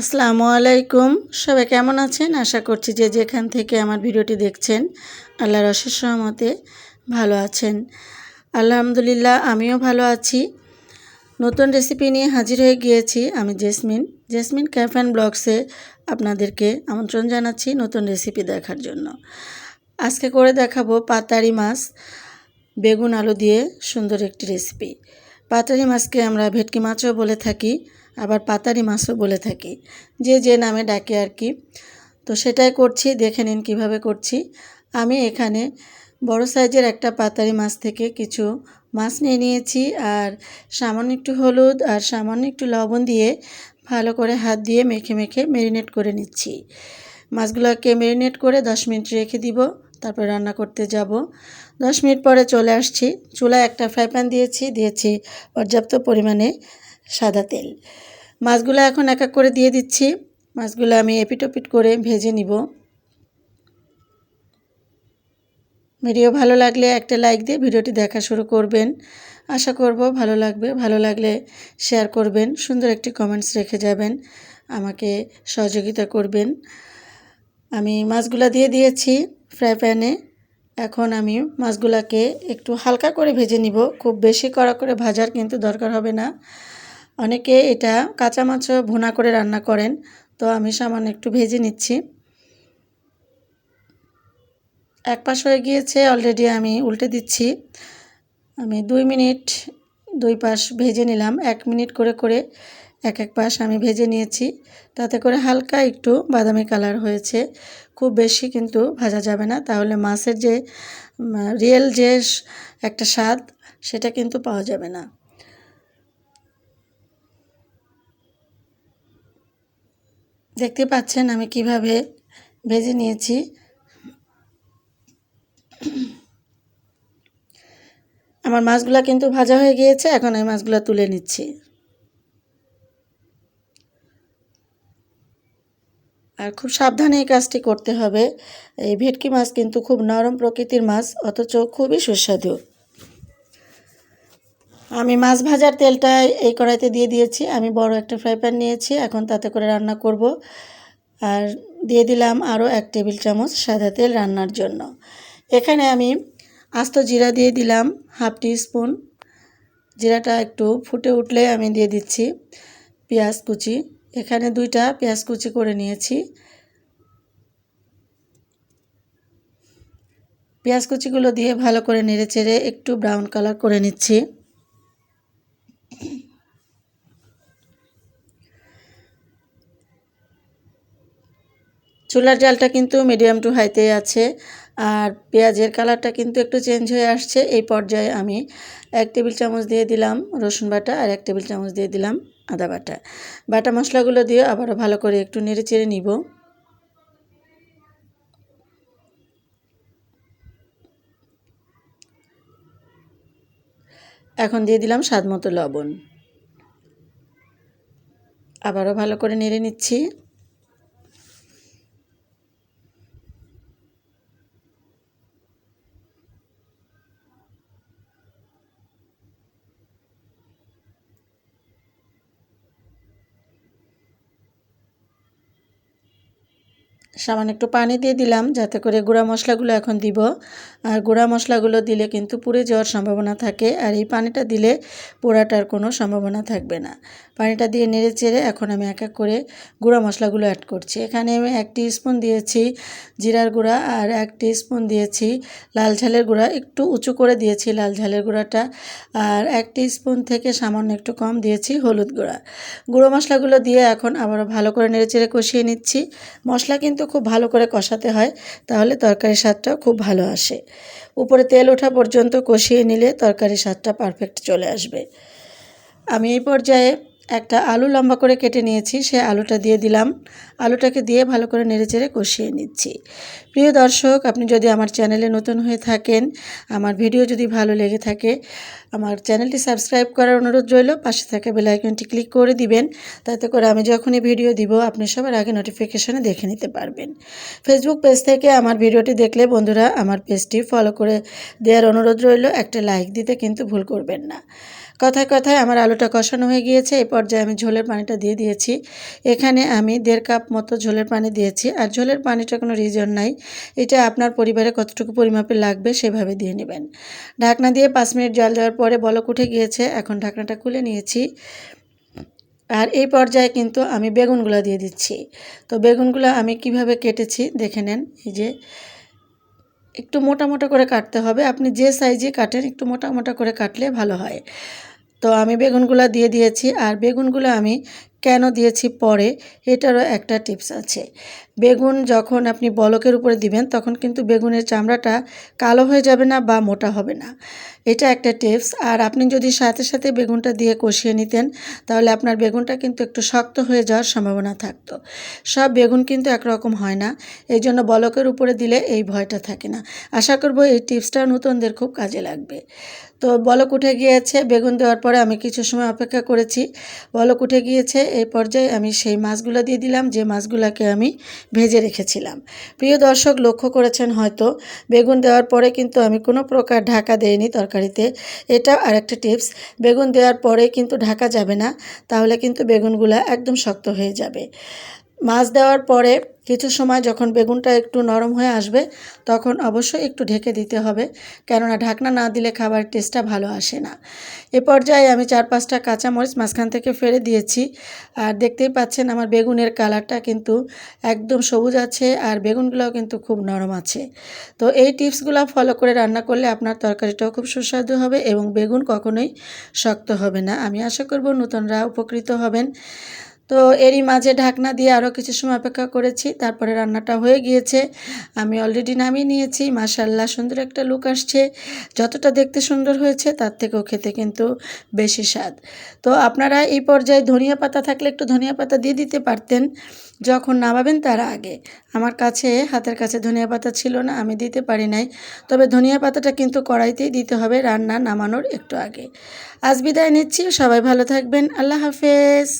আসসালামু আলাইকুম। সবাই কেমন আছেন? আশা করছি যে যেখান থেকে আমার ভিডিওটি দেখছেন, আল্লাহর অশেষ সহমতে ভালো আছেন। আলহামদুলিল্লাহ, আমিও ভালো আছি। নতুন রেসিপি নিয়ে হাজির হয়ে গিয়েছি আমি জেসমিন। জেসমিন ক্যাফ অ্যান্ড ব্লগসে আপনাদেরকে আমন্ত্রণ জানাচ্ছি নতুন রেসিপি দেখার জন্য। আজকে করে দেখাবো পাতারি মাছ, বেগুন আলু দিয়ে সুন্দর একটি রেসিপি। পাতারি মাছকে আমরা ভেটকি মাছও বলে থাকি। আবার পাতারি মাছও বলে থাকি। যে যে নামে ডাকে আর কি। তো সেটাই করছি, দেখে নিন কীভাবে করছি। আমি এখানে বড় সাইজের একটা পাতারি মাছ থেকে কিছু মাছ নিয়ে নিয়েছি, আর সামান্য একটু হলুদ আর সামান্য একটু লবণ দিয়ে ভালো করে হাত দিয়ে মেখে মেখে ম্যারিনেট করে নিচ্ছি। মাছগুলোকে ম্যারিনেট করে দশ মিনিট রেখে দিব, তারপর রান্না করতে যাব। দশ মিনিট পরে চলে আসছি। চুলায় একটা ফ্রাই প্যান দিয়েছি দিয়েছি পর্যাপ্ত পরিমাণে সাদা তেল। মাছগুলো এখন এক এক করে দিয়ে দিচ্ছি। মাছগুলো আমি এপিটোপিট করে ভেজে নিব। ভিডিও ভালো লাগলে একটা লাইক দিয়ে ভিডিওটি দেখা শুরু করবেন। আশা করব ভালো লাগবে। ভালো লাগলে শেয়ার করবেন। সুন্দর একটি কমেন্টস রেখে যাবেন। আমাকে সহযোগিতা করবেন। আমি মাছগুলো দিয়ে দিয়েছি ফ্রাই প্যানে এখন আমি মাছগুলাকে একটু হালকা করে ভেজে নিব। খুব বেশি কড়া করে ভাজার কিন্তু দরকার হবে না। অনেকে এটা কাঁচা মাছও ভুনা করে রান্না করেন, তো আমি সামান্য একটু ভেজে নিচ্ছি। এক পাশ হয়ে গিয়েছে অলরেডি আমি উল্টে দিচ্ছি। আমি দুই মিনিট দুই পাশ ভেজে নিলাম, এক মিনিট করে করে এক এক পাশ আমি ভেজে নিয়েছি। তাতে করে হালকা একটু বাদামি কালার হয়েছে। খুব বেশি কিন্তু ভাজা যাবে না, তাহলে মাছের যে রিয়েল যে একটা স্বাদ, সেটা কিন্তু পাওয়া যাবে না। দেখতে পাচ্ছেন আমি কীভাবে ভেজে নিয়েছি। আমার মাছগুলা কিন্তু ভাজা হয়ে গিয়েছে, এখন আমি মাছগুলো তুলে নিচ্ছি। আর খুব সাবধানে এই কাজটি করতে হবে। এই ভেটকি মাছ কিন্তু খুব নরম প্রকৃতির মাছ, অথচ খুবই সুস্বাদু। আমি মাছ ভাজার তেলটা এই কড়াইতে দিয়ে দিয়েছি। আমি বড় একটা ফ্রাই প্যান নিয়েছি, এখন তাতে করে রান্না করব। আর দিয়ে দিলাম আরও এক টেবিল চামচ সাদা তেল রান্নার জন্য। এখানে আমি আস্ত জিরা দিয়ে দিলাম হাফ টি স্পুন। জিরাটা একটু ফুটে উঠলে আমি দিয়ে দিচ্ছি পেঁয়াজ কুচি। এখানে দুইটা পেঁয়াজ কুচি করে নিয়েছি। পেঁয়াজ কুচিগুলো দিয়ে ভালো করে নেড়ে চেড়ে একটু ব্রাউন কালার করে নিচ্ছি। চুলার জালটা কিন্তু মিডিয়াম টু হাইতে আছে, আর পেঁয়াজের কালারটা কিন্তু একটু চেঞ্জ হয়ে আসছে। এই পর্যায়ে আমি এক টেবিল চামচ দিয়ে দিলাম রসুন বাটা আর এক টেবিল চামচ দিয়ে দিলাম আদা বাটা। বাটা মশলাগুলো দিয়ে আবারও ভালো করে একটু নেড়ে চেড়ে নিব। এখন দিয়ে দিলাম স্বাদ মতো লবণ। আবারও ভালো করে নেড়ে নিচ্ছি। সামান্য একটু পানি দিয়ে দিলাম, যাতে করে গুঁড়া মশলাগুলো এখন দিব। আর গুঁড়া মশলাগুলো দিলে কিন্তু পুড়ে যাওয়ার সম্ভাবনা থাকে, আর এই পানিটা দিলে পোড়াটার কোনো সম্ভাবনা থাকবে না। পানিটা দিয়ে নেড়ে চেড়ে এখন আমি এক এক করে গুঁড়া মশলাগুলো অ্যাড করছি। এখানে আমি এক স্পুন দিয়েছি জিরার গুঁড়া আর এক স্পুন দিয়েছি লাল ঝালের গুঁড়া। একটু উঁচু করে দিয়েছি লাল ঝালের গুঁড়াটা আর এক স্পুন থেকে সামান্য একটু কম দিয়েছি হলুদ গুঁড়া। গুঁড়ো মশলাগুলো দিয়ে এখন আবারও ভালো করে নেড়ে চেড়ে কষিয়ে নিচ্ছি। মশলা কিন্তু খুব ভালো করে কষাতে হয়, তাহলে তরকারির স্বাদটাও খুব ভালো আসে। উপরে তেল ওঠা পর্যন্ত কষিয়ে নিলে তরকারির স্বাদটা পারফেক্ট চলে আসবে। আমি এই পর্যায়ে একটা আলু লম্বা করে কেটে নিয়েছি, সে আলুটা দিয়ে দিলাম। আলুটাকে দিয়ে ভালো করে নেড়েচেড়ে কষিয়ে নিচ্ছি। প্রিয় দর্শক, আপনি যদি আমার চ্যানেলে নতুন হয়ে থাকেন, আমার ভিডিও যদি ভালো লেগে থাকে, আমার চ্যানেলটি সাবস্ক্রাইব করার অনুরোধ রইল। পাশে থাকা বেলাইকনটি ক্লিক করে দিবেন। তাতে করে আমি যখনই ভিডিও দিব, আপনি সবার আগে নোটিফিকেশানে দেখে নিতে পারবেন। ফেসবুক পেজ থেকে আমার ভিডিওটি দেখলে বন্ধুরা, আমার পেজটি ফলো করে দেওয়ার অনুরোধ রইল। একটা লাইক দিতে কিন্তু ভুল করবেন না। কথায় কথায় আমার আলুটা কষানো হয়ে গিয়েছে এই পর্যায়ে আমি ঝোলের পানিটা দিয়ে দিয়েছি। এখানে আমি দেড় কাপ মতো ঝোলের পানি দিয়েছি, আর ঝোলের পানিটা কোনো রিজন নাই। এটা আপনার পরিবারে কতটুকু পরিমাপে লাগবে সেভাবে দিয়ে নেবেন। ঢাকনা দিয়ে পাঁচ মিনিট জল দেওয়ার পরে বলক উঠে গিয়েছে, এখন ঢাকনাটা খুলে নিয়েছি। আর এই পর্যায়ে কিন্তু আমি বেগুনগুলো দিয়ে দিচ্ছি। তো বেগুনগুলো আমি কীভাবে কেটেছি দেখে নেন, এই যে একটু মোটা মোটা করে কাটতে হবে। আপনি যে সাইজে কাটেন, একটু মোটা মোটা করে কাটলে ভালো হয়। তো আমি বেগুনগুলো দিয়ে দিয়েছি আর বেগুনগুলো আমি কেন দিয়েছি পরে, এটারও একটা টিপস আছে। বেগুন যখন আপনি বলকের উপরে দিবেন, তখন কিন্তু বেগুনের চামড়াটা কালো হয়ে যাবে না বা মোটা হবে না। এটা একটা টিপস। আর আপনি যদি সাথে সাথে বেগুনটা দিয়ে কষিয়ে নিতেন, তাহলে আপনার বেগুনটা কিন্তু একটু শক্ত হয়ে যাওয়ার সম্ভাবনা থাকতো। সব বেগুন কিন্তু একরকম হয় না। এই জন্য বলকের উপরে দিলে এই ভয়টা থাকে না। আশা করব এই টিপসটা নতুনদের খুব কাজে লাগবে। তো বলক উঠে গিয়েছে। বেগুন দেওয়ার পরে আমি কিছু সময় অপেক্ষা করেছি। বলক উঠে গিয়েছে। এই পর্যায়ে আমি সেই মাছগুলো দিয়ে দিলাম, যে মাছগুলোকে আমি ভেজে রেখেছিলাম। প্রিয় দর্শক, লক্ষ্য করেছেন হয়তো, বেগুন দেওয়ার পরে কিন্তু আমি কোনো প্রকার ঢাকা দেইনি তরকারিতে। এটা আরেকটা টিপস, বেগুন দেওয়ার পরে কিন্তু ঢাকা যাবে না, তাহলে কিন্তু বেগুনগুলো একদম শক্ত হয়ে যাবে। মাছ দেওয়ার পরে কিছু সময় যখন বেগুনটা একটু নরম হয়ে আসবে, তখন অবশ্যই একটু ঢেকে দিতে হবে। কেননা ঢাকনা না দিলে খাবার টেস্টটা ভালো আসে না। এ পর্যায়ে আমি চার পাঁচটা কাঁচামরিচ মাঝখান থেকে ফেলে দিয়েছি। আর দেখতেই পাচ্ছেন আমার বেগুনের কালারটা কিন্তু একদম সবুজ আছে আর বেগুনগুলোও কিন্তু খুব নরম আছে। তো এই টিপসগুলো ফলো করে রান্না করলে আপনার তরকারিটাও খুব সুস্বাদু হবে এবং বেগুন কখনোই শক্ত হবে না। আমি আশা করব নতুনরা উপকৃত হবেন। তো এরই মাঝে ঢাকনা দিয়ে আরও কিছু সময় অপেক্ষা করেছি, তারপরে রান্নাটা হয়ে গিয়েছে। আমি অলরেডি নামিয়ে নিয়েছি মাশাল্লাহ সুন্দর একটা লুক আসছে। যতটা দেখতে সুন্দর হয়েছে, তার থেকেও খেতে কিন্তু বেশি স্বাদ। তো আপনারা এই পর্যায়ে ধনিয়া পাতা থাকলে একটু ধনিয়া পাতা দিয়ে দিতে পারতেন, যখন নামাবেন তার আগে। আমার কাছে, হাতের কাছে ধনিয়া পাতা ছিল না, আমি দিতে পারি নাই। তবে ধনিয়া পাতাটা কিন্তু কড়াইতেই দিতে হবে রান্না নামানোর একটু আগে। আজ বিদায় নিচ্ছি, সবাই ভালো থাকবেন, আল্লাহ হাফেজ।